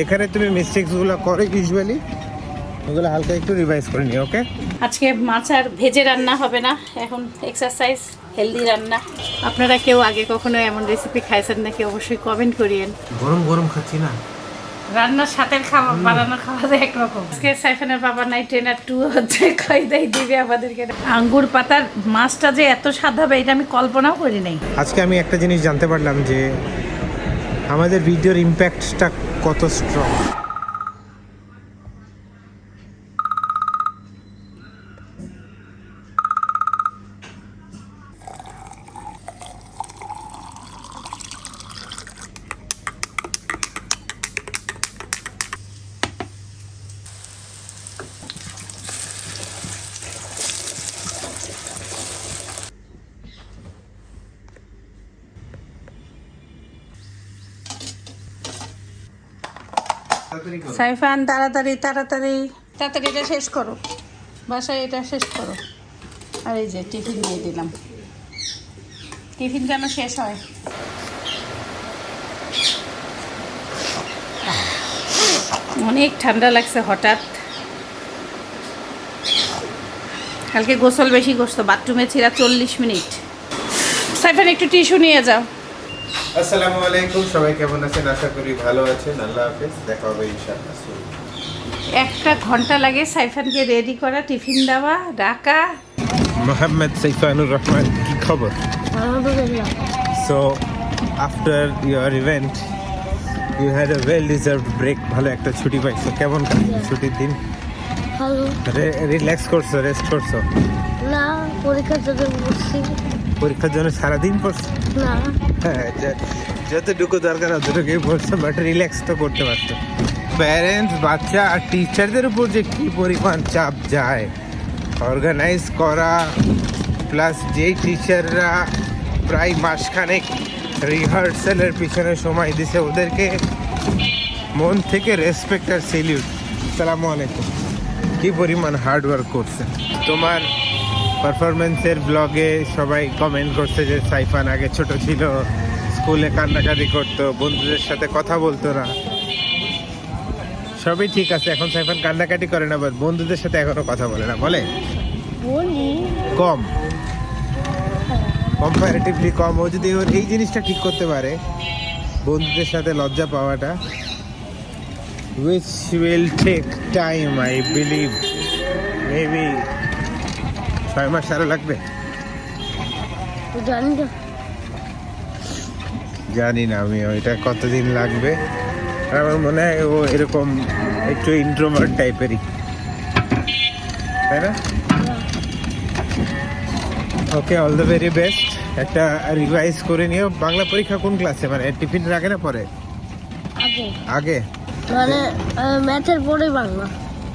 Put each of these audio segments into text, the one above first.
এখানে তুমি মিস্টেকসগুলো করো ইউজুয়ালি ওগুলো হালকা একটু রিভাইজ করে নিও ওকে আজকে মাছ আর ভেজে রান্না হবে না। এখন এক্সারসাইজ হেলদি রান্না। আপনারা কেউ আগে কখনো এমন রেসিপি খাইছেন নাকি অবশ্যই কমেন্ট করিয়েন। গরম গরম খাচ্ছি না। রান্নার সাথে খাওয়া বানানো খাওয়া যায় একরকম। আজকে সাইফানের বাবা নাই ট্রেনার টু হচ্ছে খাইদাই দিবে আমাদেরকে? আঙ্গুর পাতার মাছটা যে এত স্বাদ হবে এটা আমি কল্পনাও করি নাই। আজকে আমি একটা জিনিস জানতে পারলাম যে আমাদের ভিডিওর ইম্প্যাক্টটা কত স্ট্রং সাইফান তাড়াতাড়ি তাড়াতাড়ি। তাড়াতাড়ি এটা শেষ করো। বাসায় এটা শেষ করো। আর এই যে টিফিন দিয়ে দিলাম। টিফিন কেন শেষ হয়। অনেক ঠান্ডা লাগছে হঠাৎ। কালকে গোসল বেশি করতো বাথরুমে ছিলা চল্লিশ মিনিট। সাইফান একটু টিস্যু নিয়ে যাও। আসসালামু আলাইকুম। সবাই কেমন আছেন? আশা করি ভালো আছেন। আল্লাহ হাফেজ। দেখা হবে ইনশাআল্লাহ একটা ঘণ্টা লাগে সাইফানকে রেডি করা টিফিন দেওয়া ডাকা। মোহাম্মদ সাইফানুর রহমান কি খবর? So after your event you had a well deserved break ভালো একটা ছুটি পাইছো। কেমন ছুটির দিন? ভালো। রিল্যাক্স করছ রেস্ট করছ? না পরীক্ষার জন্য পরীক্ষার জন্য সারাদিন পড়ছো। হ্যাঁ, যতটুকু দরকার অতটুকুই পড়ছো বাট রিল্যাক্স তো করতে পারতো প্যারেন্টস বাচ্চা আর টিচারদের উপর যে কী পরিমাণ চাপ যায় অর্গানাইজ করা প্লাস যেই টিচাররা প্রায় মাসখানেক রিহার্সালের পিছনে সময় দিছে ওদেরকে মন থেকে রেসপেক্ট আর সেলিউট সালামু আলাইকুম। কী পরিমাণ হার্ডওয়ার্ক করছে। তোমার পারফরমেন্সের ব্লগে সবাই কমেন্ট করছে যে সাইফান আগে ছোট ছিল স্কুলে কান্নাকাটি করতো বন্ধুদের সাথে কথা বলতো না। সবই ঠিক আছে এখন সাইফান কান্নাকাটি করে না বাট বন্ধুদের সাথে এখনও কথা বলে না বলে? কম। কম্পারেটিভলি কম। ও যদি ওর এই জিনিসটা ঠিক করতে পারে বন্ধুদের সাথে লজ্জা পাওয়াটা which will take time I believe maybe ছয় মাস আরও লাগবে? জানি না। জানি না আমি ওইটা কতদিন লাগবে? আমার মনে হয় ও এরকম একটু ইন্ট্রোভার্ট টাইপেরই তাই না? Okay all the very best একটা রিভাইজ করে নিও। বাংলা পরীক্ষা কোন ক্লাসে মানে টিফিন আগে না পরে? আগে। আগে? মানে ম্যাথের পরে বাংলা।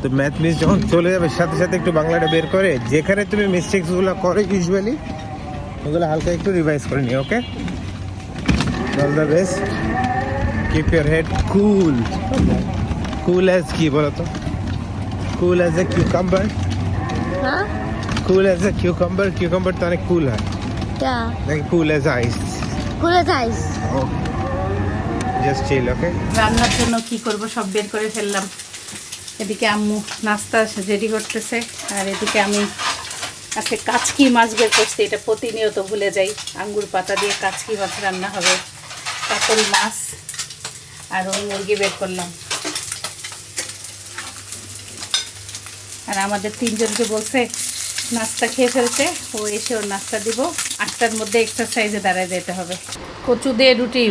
তো ম্যাথ মিস যখন চলে যাবে সাথে সাথে একটু বাংলাটা বের করে যেখানে তুমি মিস্টেকসগুলো করো ইউজুয়ালি ওগুলো হালকা একটু রিভাইজ করে নিও okay all the best keep your head cool cool as কি বলো তো? কুল অ্যাজ এ কিউকাম্বার হ্যাঁ? Cool as a cucumber cucumber তো অনেক কুল হয়। নাকি কুল অ্যাজ আইস খুলে যাইস জাস্ট চিল ওকে রান্নার জন্য কি করব সব বের করে ফেললাম। এদিকে আম্মু নাস্তা রেডি করতেছে, আর এদিকে আমি আজকে কাচকি মাছ বের করছি, এটা প্রতিনিয়ত ভুলে যাই। আঙ্গুর পাতা দিয়ে কাচকি মাছ রান্না হবে। কাতল মাছ আর ওই মুরগি বের করলাম। আর আমাদের তিনজনকে বলছে, নাস্তা খেয়ে ফেলতে ও এসে ওর নাস্তা দিব। আটটার মধ্যে এক্সারসাইজে দাঁড়ায় যেতে হবে। কচু দিয়ে রুটি।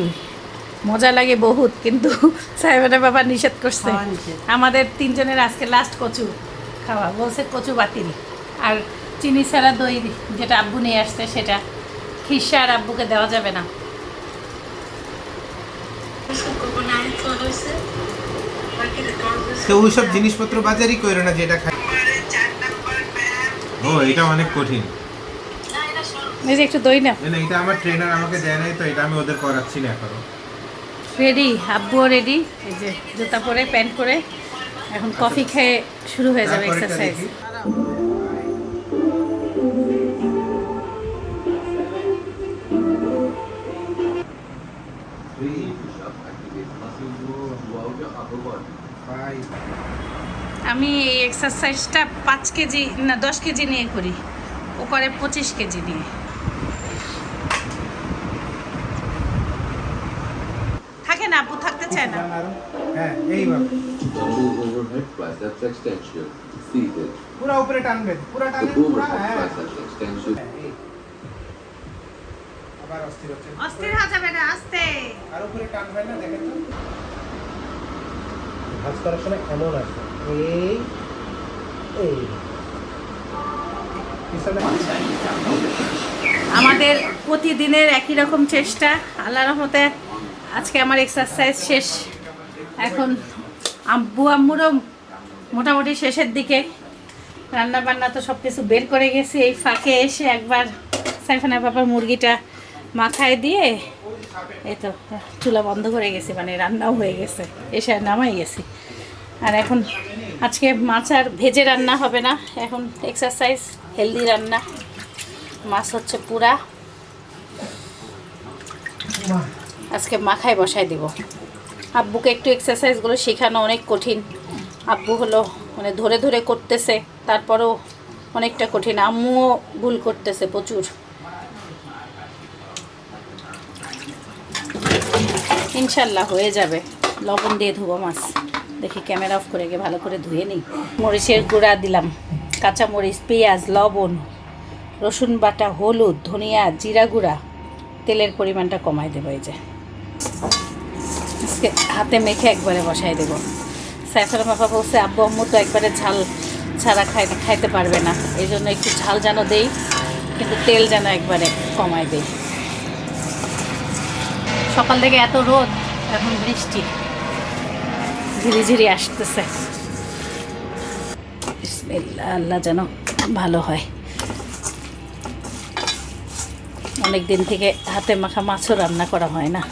মজা লাগে বহুত কিন্তু সাহেবের বাবা নিষেধ করছে। আমাদের তিনজনের আজকে লাস্ট কচু খাওয়া বলছে কচু বাতিল। আর চিনি ছাড়া দই যেটা আব্বু নিয়ে আসছে সেটা খিসা আর আব্বুকে দেওয়া যাবে না। তো ওইসব জিনিসপত্র বাজারই করে না যেটা খাই ও এটা অনেক কঠিন। এই যে একটু দই না না, না এটা আমার ট্রেনার আমাকে দেয় নাই তো এটা আমি ওদের করাচ্ছি না এখনও। রেডি আব্বুও রেডি এই যে জুতা পরে প্যান্ট পরে। এখন কফি খেয়ে শুরু হয়ে যাবে এক্সারসাইজ. আমি এই এক্সারসাইজটা পাঁচ কেজি না দশ কেজি নিয়ে করি। ও করে পঁচিশ কেজি নিয়ে থাকে না। চায় না হ্যাঁ এইভাবে। Double overhead biceps extension. Seated. পুরো উপরে টানবেন পুরো টানবেন পুরো হ্যাঁ। biceps extension. হ্যাঁ, এই। আবার অস্থির হচ্ছে। অস্থির হওয়া যাবে না আস্তে। আর উপরে টানবেন না দেখেন তো। ভাঁজ করার সময় এমন আছে। এই এই। আমাদের প্রতিদিনের একই রকম চেষ্টা আল্লাহ রহমতে আজকে আমার এক্সারসাইজ শেষ। এখন আব্বু আম্মুরও মোটামুটি শেষের দিকে। রান্না বান্না তো সব কিছু বের করে গেছি, এই ফাঁকে এসে একবার সাইফানা বাবার মুরগিটা মাথায় দিয়ে এই তো চুলা বন্ধ করে গেছি মানে রান্নাও হয়ে গেছে, এসে নামাই গেছি। আর এখন আজকে মাছ আর ভেজে রান্না হবে না, এখন এক্সারসাইজ হেলদি রান্না। মাছ হচ্ছে পুরা। আজকে মাখায় বসায় দিব। আব্বুকে একটু এক্সারসাইজগুলো শেখানো অনেক কঠিন। আব্বু হলো মানে ধরে ধরে করতেছে, তারপরেও অনেকটা কঠিন। আম্মুও ভুল করতেছে প্রচুর। ইনশাল্লাহ হয়ে যাবে। লবণ দিয়ে ধুবো মাছ। দেখি ক্যামেরা অফ করে গিয়ে ভালো করে ধুয়ে নিই। মরিচের গুঁড়া দিলাম। কাঁচা মরিচ পেঁয়াজ, লবণ, রসুন বাটা, হলুদ, ধনিয়া, জিরা গুঁড়া। তেলের পরিমাণটা কমাই দেবো এই যে। আজকে হাতে মেখে একবারে বসাই দেবো। সাইফার মাপা বলছে, আব্বু, আম্মু তো একবারে ঝাল ছাড়া খাই, খাইতে পারবে না। এই জন্য একটু ঝাল যেন দেই, কিন্তু তেল যেন একবারে কমাই দেই। সকাল থেকে এত রোদ, এখন বৃষ্টি। ঝিরিঝিরি আসতেছে। আল্লাহ যেন ভালো হয়। অনেক দিন থেকে হাতে মাখা মাছও রান্না করা হয় না।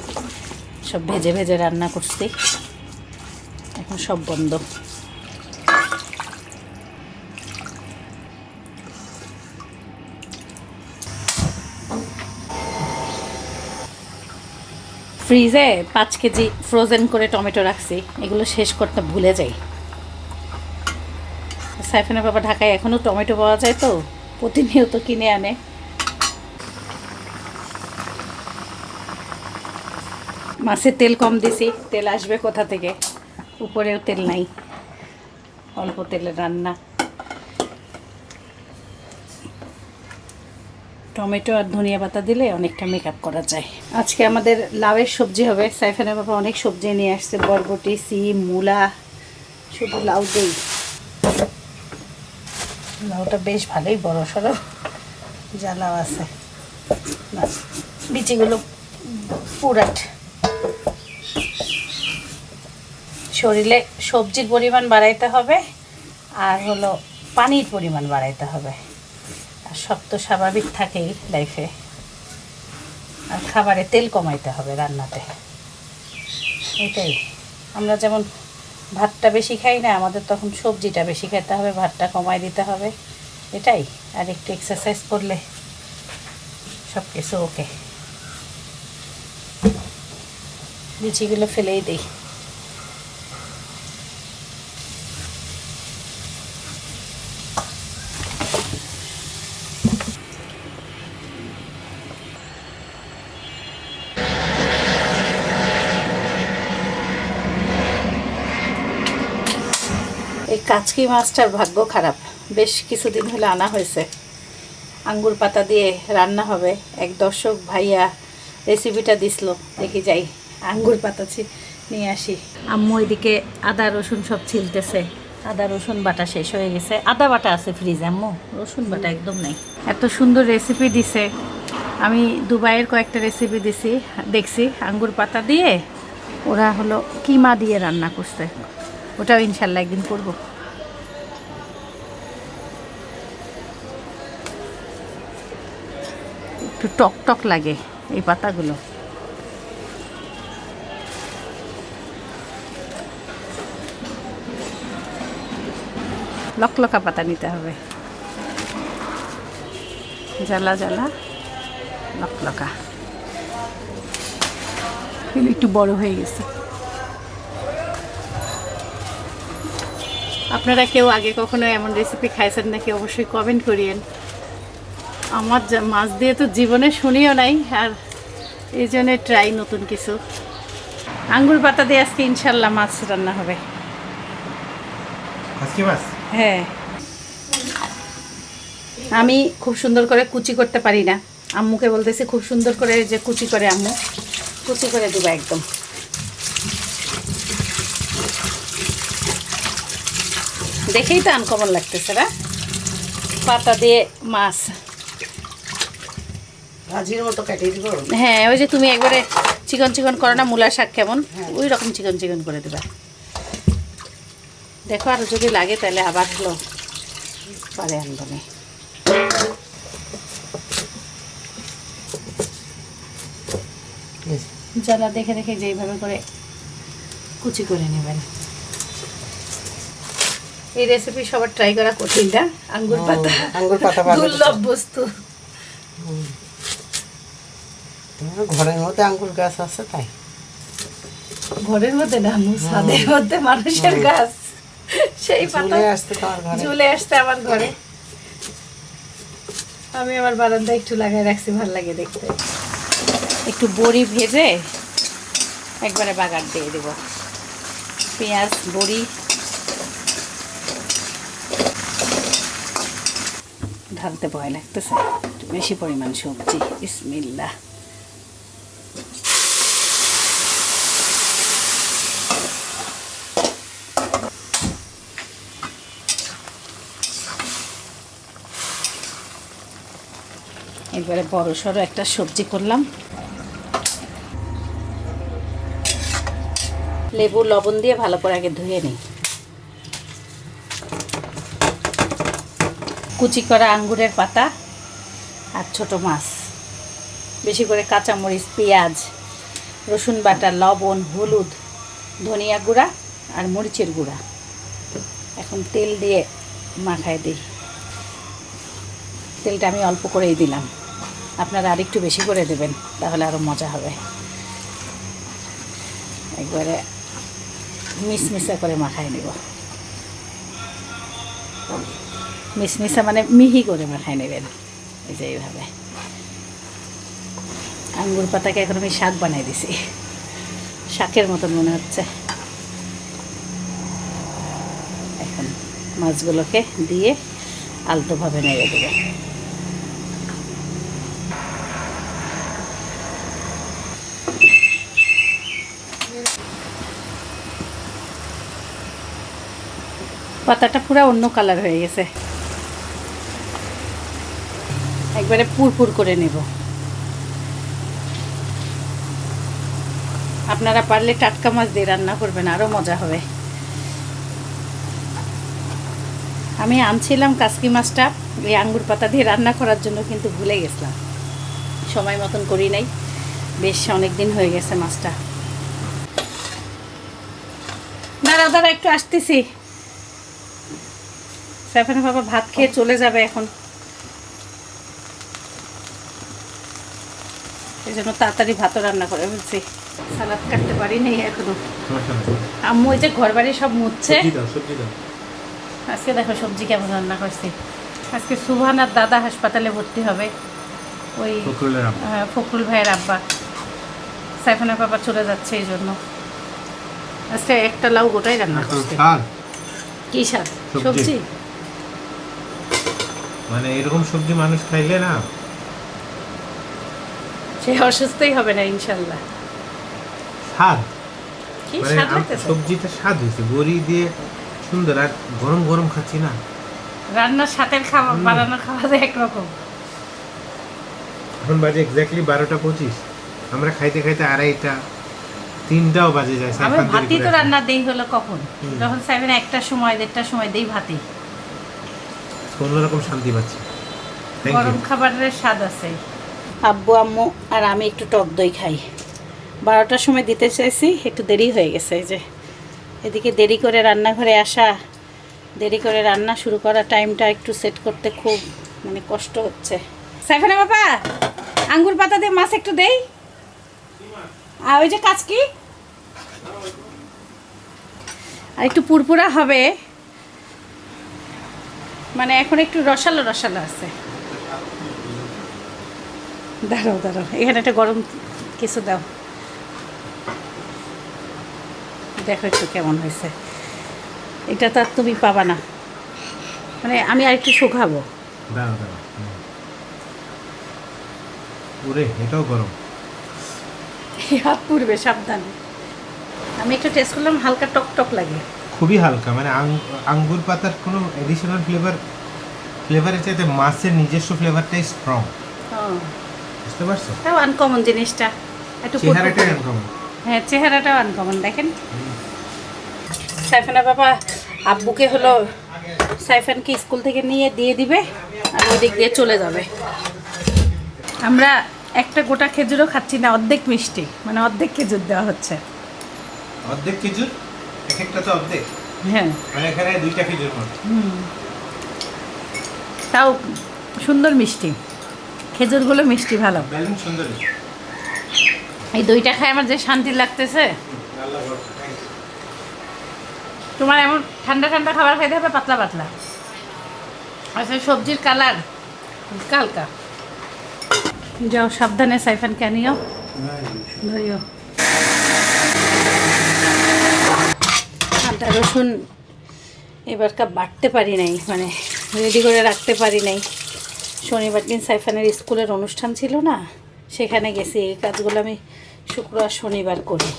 সব ভেজে ভেজে রান্না করছি। এখন সব বন্ধ। ফ্রিজে পাঁচ কেজি ফ্রোজেন করে টমেটো রাখছি। এগুলো শেষ করতে ভুলে যাই। সাইফানের বাবা ঢাকায় এখনও টমেটো পাওয়া যায় তো, প্রতিনিয়ত কিনে আনে। মাছের তেল কম দিছি, তেল আসবে কোথা থেকে? উপরেও তেল নাই, অল্প তেলে রান্না। টমেটো আর ধনিয়া পাতা দিলে অনেকটা মেকআপ করা যায়। আজকে আমাদের লাউয়ের সবজি হবে। সাইফানের বাবা অনেক সবজি নিয়ে আসছে, বরবটি, সিম, মূলা, শুধু লাউ দেই লাউটা বেশ ভালোই বড় সড়ো, যা লাউ আছে। বিচিগুলো পুরাট। শরীরে সবজির পরিমাণ বাড়াইতে হবে আর হলো পানির পরিমাণ বাড়াইতে হবে। আর সব তো স্বাভাবিক থাকেই লাইফে আর খাবারে তেল কমাইতে হবে রান্নাতে। এটাই। আমরা যেমন ভাতটা বেশি খাই না, আমাদের তখন সবজিটা বেশি খেতে হবে, ভাতটা কমাই দিতে হবে। এটাই। আর একটু এক্সারসাইজ করলে সব কিছু ওকে বিচিগুলো ফেলেই দিই। এই কাচকি মাছটার ভাগ্য খারাপ। বেশ কিছুদিন হলে আনা হয়েছে। আঙ্গুর পাতা দিয়ে রান্না হবে। এক দর্শক ভাইয়া রেসিপিটা দিছিল দেখি যাই। আঙ্গুর পাতা নিয়ে আসি। আম্মু এদিকে আদা, রসুন সব ছিলতেছে। আদা, রসুন বাটা শেষ হয়ে গেছে। আদা বাটা আছে ফ্রিজে আম্মু। রসুন বাটা একদম নাই। এত সুন্দর রেসিপি দিছে। আমি দুবাইয়ের কয়েকটা রেসিপি দিছি, দেখছি। আঙ্গুর পাতা দিয়ে ওরা হলো কিমা দিয়ে রান্না করছে। ওটাও ইনশাল্লাহ একদিন করব। একটু টক টক লাগে এই পাতাগুলো। লকলকা পাতা নিতে হবে। জ্বালা জ্বালা, লকলকা। একটু বড় হয়ে গেছে। আপনারা কেউ আগে কখনো এমন রেসিপি খাইছেন নাকি অবশ্যই কমেন্ট করিয়েন। আমার মাছ দিয়ে তো জীবনে শুনিও নাই, আর এই জন্য ট্রাই নতুন কিছু। আঙ্গুর পাতা দিয়ে আজকে ইনশাল্লাহ মাছ রান্না হবে। আজকে মাছ? হ্যাঁ। আমি খুব সুন্দর করে কুচি করতে পারি না। আম্মুকে বলতেছি খুব সুন্দর করে যে কুচি করে আম্মু। কুচি করে দেবো একদম। দেখেই তো আনকমন লাগতেছে না? পাতা দিয়ে মাছ। ভাজির মতো কাটিয়ে দিব। হ্যাঁ ওই যে তুমি একবারে চিকন চিকন করো না মূলার শাক কেমন? ওই রকম চিকন চিকন করে দেবা। দেখো আর যদি লাগে তাহলে আবার হলো। পরে আনব। যারা দেখে দেখে যেইভাবে করে কুচি করে নেবেন। এই রেসিপি সবার ট্রাই করা কঠিন না আঙ্গুর পাতা। আঙ্গুর পাতা দুর্লভ বস্তু। ঘরের মধ্যে আঙ্গুর গাছ আছে তাই? ঘরের মধ্যে না ছাদের মধ্যে মানুষের গাছ। সেই পাতা ঝুলে আসতে আমার ঘরে। আমি আমার বারান্দায় একটু লাগাই রাখছি ভালো লাগে দেখতে। একটু বড়ি ভেজে একবারে বাগার দিয়ে দেব। পেঁয়াজ বড়ি। ঢালতে ভয় লাগতেছে। বেশি পরিমাণ সবজি। বিসমিল্লা একবারে বড় সড়ো একটা সবজি করলাম। লেবু, লবণ দিয়ে ভালো করে আগে ধুয়ে নিই। কুচি করা আঙ্গুরের পাতা আর ছোট মাছ। বেশি করে কাঁচামরিচ, পেঁয়াজ, রসুন বাটা, লবণ, হলুদ, ধনিয়া গুঁড়া আর মরিচের গুঁড়া। এখন তেল দিয়ে মাখায় দিই। তেলটা আমি অল্প করেই দিলাম। আপনারা আরেকটু বেশি করে দেবেন, তাহলে আরও মজা হবে। একবারে মিসমিসা করে মাখায় নেব। মিসমিসা মানে মিহি করে মাখায় নেবেন, এই যে এইভাবে। আঙ্গুর পাতাকে এখন আমি শাক বানাই দিছি। শাকের মতন মনে হচ্ছে। এখন মাছগুলোকে দিয়ে আলতোভাবে নেড়ে দেবে। পাতাটা পুরো অন্য কালার হয়ে গেছে। একবারে পুরপুর করে নেব। আপনারা পারলে টাটকা মাছ দিয়ে রান্না করবেন আরও মজা হবে। আমি আনছিলাম কাসকি মাছটা, এই আঙ্গুর পাতা দিয়ে রান্না করার জন্য কিন্তু ভুলে গেছিলাম। সময় মতন করি নাই। বেশ অনেক দিন হয়ে গেছে মাছটা। দাঁড়া দাঁড়া একটু আসতেছি। সাইফানা বাবা ভাত খেয়ে চলে যাবে এখন। এই জন্য তাড়াতাড়ি ভাতও রান্না করে বলছি সালাদ কাটতে পারি নাই এখনও। আম্মু ওই যে ঘর বাড়ি সব দাও আজকে দেখো সবজি কেমন রান্না করছি। আজকে সুভান আর দাদা হাসপাতালে ভর্তি হবে। ওই ফকরুলের হ্যাঁ, ফখরুল ভাইয়ের আব্বা। সাইফানের বাবা চলে যাচ্ছে এই জন্য। আজকে একটা লাউ গোটাই রান্না করছি। কি স্বাদ? সবজি। মানে এরকম সবজি মানুষ খাইলে না সে অসুস্থই হবে না ইনশাল্লাহ। স্বাদ। কি মানে সবজিটা স্বাদ হয়েছে বড়ি দিয়ে সুন্দর আর গরম গরম খাচ্ছি না। রান্নার সাথের খাবার বানানোর খাওয়া যায় একরকম। এখন বাজে এক্স্যাক্টলি বারোটা পঁচিশ। আমরা খাইতে খাইতে আড়াইটা তিনটাও বাজে যায় আমি ভাতই তো রান্না দেই হলো কখন। যখন সেভেন একটার সময় দেড়টার সময় দেই ভাতই। অন্যরকম শান্তি পাচ্ছি। গরম খাবারের স্বাদ আছে। আব্বু আম্মু আর আমি একটু টক দই খাই। বারোটার সময় দিতে চাইছি একটু দেরি হয়ে গেছে এই যে। এদিকে দেরি করে রান্নাঘরে আসা দেরি করে রান্না শুরু করা টাইমটা একটু সেট করতে খুব মানে কষ্ট হচ্ছে। সাইফানা বাবা আঙ্গুর পাতা দিয়ে মাছ একটু দেই। আর ওই যে কাজ কি আর একটু পুরপুরা হবে। মানে এখন একটু রসালো রসালো আছে। দাঁড়াও দাঁড়াও এখানে একটা গরম কিছু দাও। দেখো একটু কেমন হয়েছে। এটা তো তুমি পাবা না। মানে আমি আর একটু শুকাবো। এটাও গরম। হাত পুড়বে সাবধানে। আমি একটু টেস্ট করলাম হালকা টক টক লাগে। খুবই হালকা মানে আঙ্গুর পাতার কোনো এডিশনাল ফ্লেভার ফ্লেভারের চাইতে মাছের নিজস্ব ফ্লেভারটাই স্ট্রং ও বুঝতে পারছ? তাও আনকমন জিনিসটা। একটু চেহারাটাই আনকমন হ্যাঁ চেহারাটাও আনকমন দেখেন। সাইফানা বাবা আব্বুকে হলো সাইফানকে স্কুল থেকে নিয়ে দিয়ে দিবে আর ওই দিক দিয়ে চলে যাবে। আমরা একটা গোটা খেজুরও খাচ্ছি না অর্ধেক মিষ্টি মানে অর্ধেক খেজুর দেওয়া হচ্ছে। অর্ধেক খেজুর? এক তো অর্ধেক। হ্যাঁ। মানে এখানে দুইটা খেজুর মতো তাও সুন্দর মিষ্টি। খেজুরগুলো মিষ্টি ভালো। সুন্দর এই দইটা খাই আমার যে শান্তি লাগতেছে। তোমার এমন ঠান্ডা ঠান্ডা খাবার খাইতে হবে পাতলা পাতলা। আচ্ছা সবজির কালার কালকা যাও সাবধানে সাইফানকে আনিও। ধরিও। আদা, রসুন এবারকার বাটতে পারি নাই মানে রেডি করে রাখতে পারি নাই। শনিবার দিন সাইফানের স্কুলের অনুষ্ঠান ছিল না, সেখানে গেছি, এই কাজগুলো আমি শুক্রবার শনিবার করি।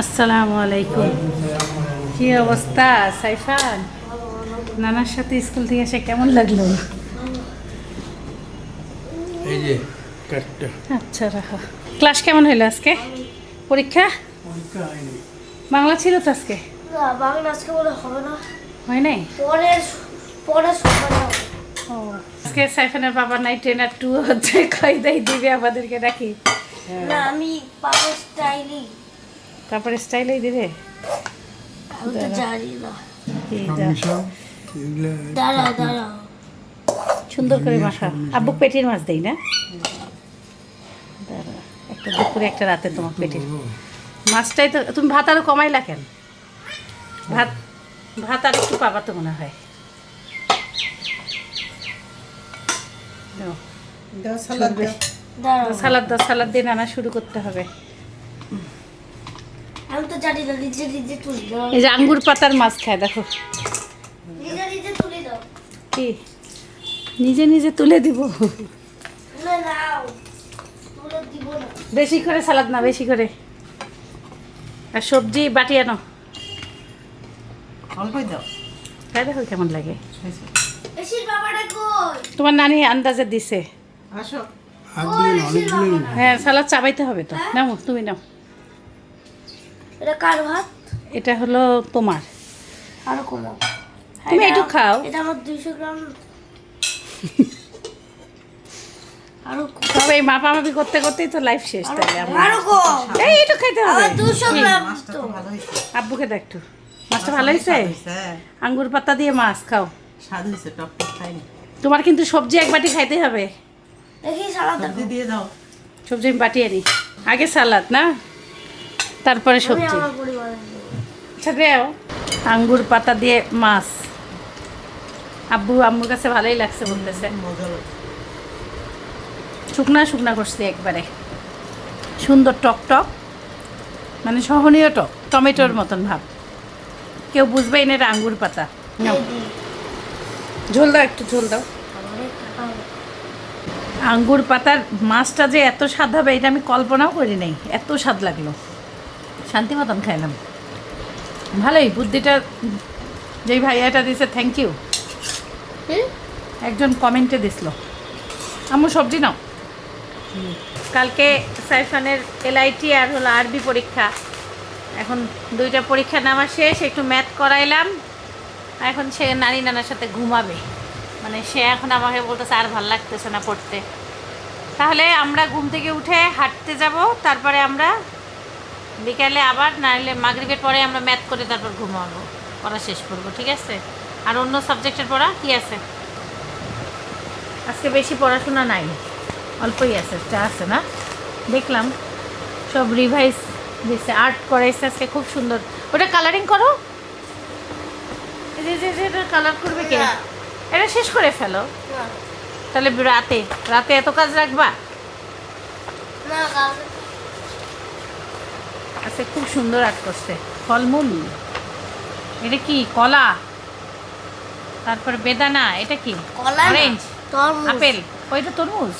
আসসালামু আলাইকুম। কি অবস্থা সাইফান? নানার সাথে স্কুল থেকে এসে কেমন লাগল? এই যে আচ্ছা রাখো ক্লাস কেমন হইল আজকে? পরীক্ষা? বাংলা ছিল তো আজকে? বাংলা আজকে বলে হবে না। হয় নাই? পরে পরে ও আজকে সাইফানের বাবা নাই ট্রেনার টু হচ্ছে কায়দাই দিবে আমাদেরকে নাকি? না আমি পাবো স্টাইলি তারপরে স্টাইলেই দিবে? আমি তো জানি না। দাঁড়াও দাঁড়াও। সুন্দর করে মাখা। আব্বু পেটির মাছ দেই না? একটা দুপুরে একটা রাতে তোমার পেটির। মাছটাই তো তুমি ভাত আরও কমাইলা কেন? ভাত ভাত আর একটু পাবা তো মনে হয়। সালাদ দাও। সালাদ দিয়ে রান্না শুরু করতে হবে। এই যে আঙ্গুর পাতার মাছ খায় দেখো। নিজে নিজে কি? নিজে নিজে তুলে দিব। তুলে দিব না বেশি করে সালাদ না বেশি করে। আর সবজি বাটি আনো। অল্পই দাও। তাই দেখো কেমন লাগে। এসির বাবাটা কই? তোমার নানি আন্দাজে দিছে। আসো। হ্যাঁ সালাদ চাবাইতে হবে তো। নাও তুমি নাও। এটা কার ভাত এটা হলো তোমার। আরও কমাও তুমি একটু খাও। এটা আমার দুইশো গ্রাম। তবে এই মাপামাপি করতে করতেই তো লাইফ শেষ তাহলে এই একটু খাইতে হবে। আব্বুকে দেখ একটু। মাছটা ভালো হয়েছে? হ্যাঁ আঙ্গুর পাতা দিয়ে মাছ খাও। স্বাদ হয়েছে টক টক তোমার কিন্তু সবজি এক বাটি খাইতে হবে। সবজি দিয়ে দাও। সবজি আমি বাটিয়ে নিই আগে সালাদ না? তারপরে সবজি। আচ্ছা আঙ্গুর পাতা দিয়ে মাছ। আব্বু আম্মুর কাছে ভালোই লাগছে বলতেছে। শুকনা শুকনা করছি একবারে। সুন্দর টক টক মানে সহনীয় টক টমেটোর মতন ভাব। কেউ বুঝবেই না এটা আঙ্গুর পাতা? ঝোল দাও একটু ঝোল দাও। আমারে। আঙ্গুর পাতার মাছটা যে এত স্বাদ হবে এটা আমি কল্পনাও করি নাই। এত স্বাদ লাগল। শান্তি মতন খাইলাম। ভালোই বুদ্ধিটা যেই ভাইয়াটা দিছে থ্যাংক ইউ একজন কমেন্টে দিছিল। আমু সবজি নাও। কালকে সাইফানের এলআইটি আর হলো আরবি পরীক্ষা। এখন দুইটা পরীক্ষা নেওয়া শেষ, একটু ম্যাথ করাইলাম। এখন সে নানি নানার সাথে ঘুমাবে। মানে সে এখন আমাকে বলতেছে, আর ভালো লাগতেছে না পড়তে। তাহলে আমরা ঘুম থেকে উঠে হাঁটতে যাব, তারপরে আমরা বিকালে আবার নাহলে মাগরিবের পরে আমরা ম্যাথ করে তারপর ঘুমাবো। পড়া শেষ করব, ঠিক আছে? আর অন্য সাবজেক্টের পড়া কি আছে? আজকে বেশি পড়াশোনা নাই। অল্পই আছে যা আছে না? দেখলাম সব রিভাইজ দিছে আর্ট করাইছে আজকে খুব সুন্দর। ওটা কালারিং করো? এটা কালার করবে কে? এটা শেষ করে ফেলো। তাহলে রাতে রাতে এত কাজ রাখবা? আজকে খুব সুন্দর আর্ট করছে। ফলমূল। এটা কি কলা? তারপর বেদানা এটা কি? কলা অরেঞ্জ আপেল। ওইটা তরমুজ?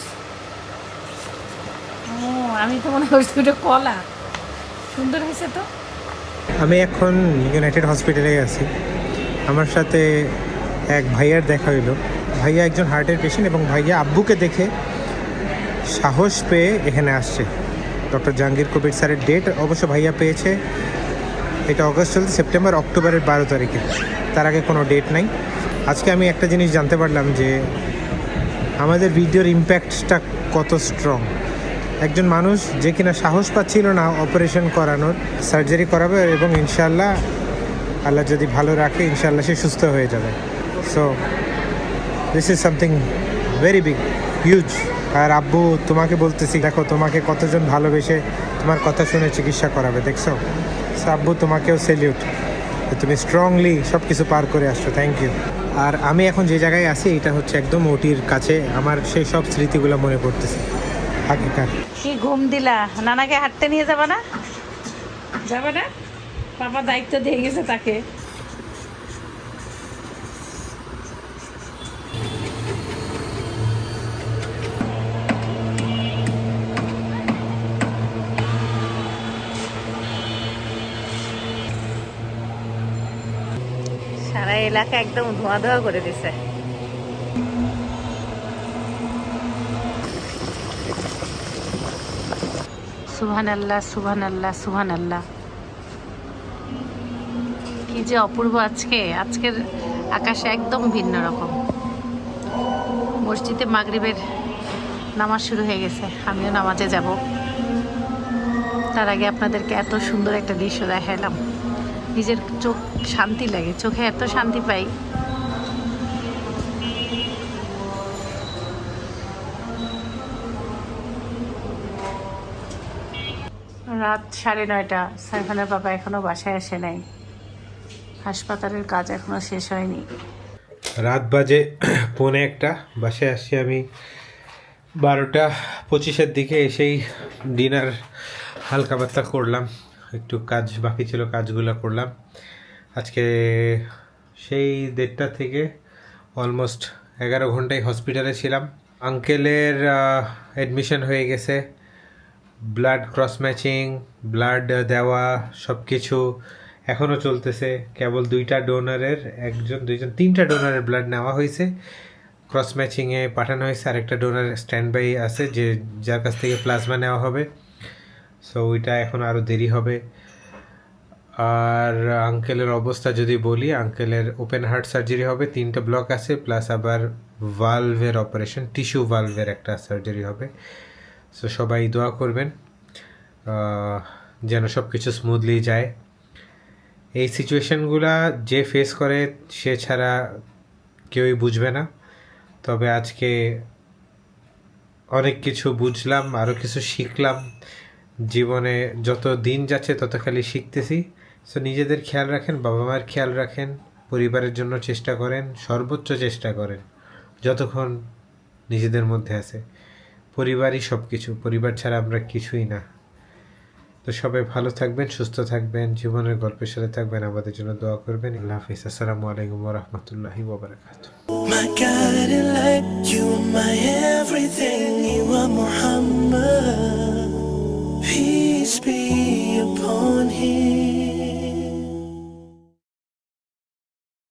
আমি তো মনে করছি কলা। সুন্দর হয়েছে তো? আমি এখন ইউনাইটেড হসপিটালে আছি। আমার সাথে এক ভাইয়ার দেখা হইল। ভাইয়া একজন হার্টের পেশেন্ট এবং ভাইয়া আব্বুকে দেখে সাহস পেয়ে এখানে আসছে। ডক্টর জাহাঙ্গীর কবির স্যারের ডেট অবশ্য ভাইয়া পেয়েছে। এটা অগস্ট চলছে সেপ্টেম্বর অক্টোবরের বারো তারিখে। তার আগে কোনো ডেট নাই। আজকে আমি একটা জিনিস জানতে পারলাম যে আমাদের ভিডিওর ইম্প্যাক্টটা কত স্ট্রং একজন মানুষ যে কিনা সাহস পাচ্ছিল না অপারেশন করানোর সার্জারি করাবে এবং ইনশাল্লাহ আল্লাহ যদি ভালো রাখে ইনশাল্লাহ সে সুস্থ হয়ে যাবে। So this is something very big huge আর আব্বু তোমাকে বলতেছি দেখো তোমাকে কতজন ভালোবেসে তোমার কথা শুনে চিকিৎসা করাবে দেখছ? So, আব্বু তোমাকেও সেলিউট তুমি স্ট্রংলি সব কিছু পার করে আসছো থ্যাংক ইউ আর আমি এখন যে জায়গায় আছি এটা হচ্ছে একদম ওটির কাছে আমার সেই সব স্মৃতিগুলো মনে পড়তেছে। হাকিকার কি ঘুম দিলা? নানাকে হাঁটতে নিয়ে যাবে না? যাবে না? বাবা দায়িত্ব দিয়ে গেছে তাকে। সারা এলাকা একদম ধোঁয়া ধোয়া করে দিছে। সুবহান আল্লাহ সুবহান আল্লাহ সুবহান আল্লাহ কি যে অপূর্ব আজকে। আজকের আকাশে একদম ভিন্ন রকম। মসজিদে মাগরিবের নামাজ শুরু হয়ে গেছে। আমিও নামাজে যাব। তার আগে আপনাদেরকে এত সুন্দর একটা দৃশ্য দেখালাম। নিজের চোখ শান্তি লাগে। চোখে এত শান্তি পাই। রাত সাড়ে নয়টা। সাইফানের বাবা এখনও বাসায় আসে নাই। হাসপাতালের কাজ এখনও শেষ হয়নি। রাত বাজে পৌনে একটা। বাসায় আসছি আমি বারোটা পঁচিশের দিকে। এসেই ডিনার হালকা পাতলা করলাম। একটু কাজ বাকি ছিল, কাজগুলো করলাম। আজকে সেই দেড়টা থেকে অলমোস্ট এগারো ঘন্টায় হসপিটালে ছিলাম। আঙ্কেলের অ্যাডমিশন হয়ে গেছে। ব্লাড ক্রস ম্যাচিং ব্লাড দেওয়া সব কিছু এখনও চলতেছে। কেবল দুইটা ডোনারের, একজন, দুইজন, তিনটা ডোনারের ব্লাড নেওয়া হয়েছে। ক্রস ম্যাচিংয়ে পাঠানো হয়েছে। আরেকটা ডোনার স্ট্যান্ড বাই আছে যে, যার কাছ থেকে প্লাজমা নেওয়া হবে। সো ওইটা এখন আরও দেরি হবে। আর আঙ্কেলের অবস্থা যদি বলি আঙ্কেলের ওপেন হার্ট সার্জারি হবে, তিনটা ব্লক আছে প্লাস আবার ভালভের অপারেশন টিস্যু ভালভের একটা সার্জারি হবে। সো সবাই দোয়া করবেন যেন সব কিছু স্মুথলি যায়। এই সিচুয়েশনগুলা যে ফেস করে, সে ছাড়া কেউই বুঝবে না। তবে আজকে অনেক কিছু বুঝলাম আরও কিছু শিখলাম। জীবনে যত দিন যাচ্ছে, তত খালি শিখতেছি। সো নিজেদের খেয়াল রাখেন বাবা মায়ের খেয়াল রাখেন, পরিবারের জন্য চেষ্টা করেন, সর্বোচ্চ চেষ্টা করেন, যতক্ষণ নিজেদের মধ্যে আছে। পরিবারই সব কিছু পরিবার ছাড়া আমরা কিছুই না তো সবাই ভালো থাকবেন, সুস্থ থাকবেন, জীবনের গল্পের সাথে থাকবেন, আমাদের জন্য দোয়া করবেন আল্লাহ হাফিজ আসসালামু আলাইকুম রহমতুল্লাহি ওবরাকাতু My Muhammad. Peace be upon him.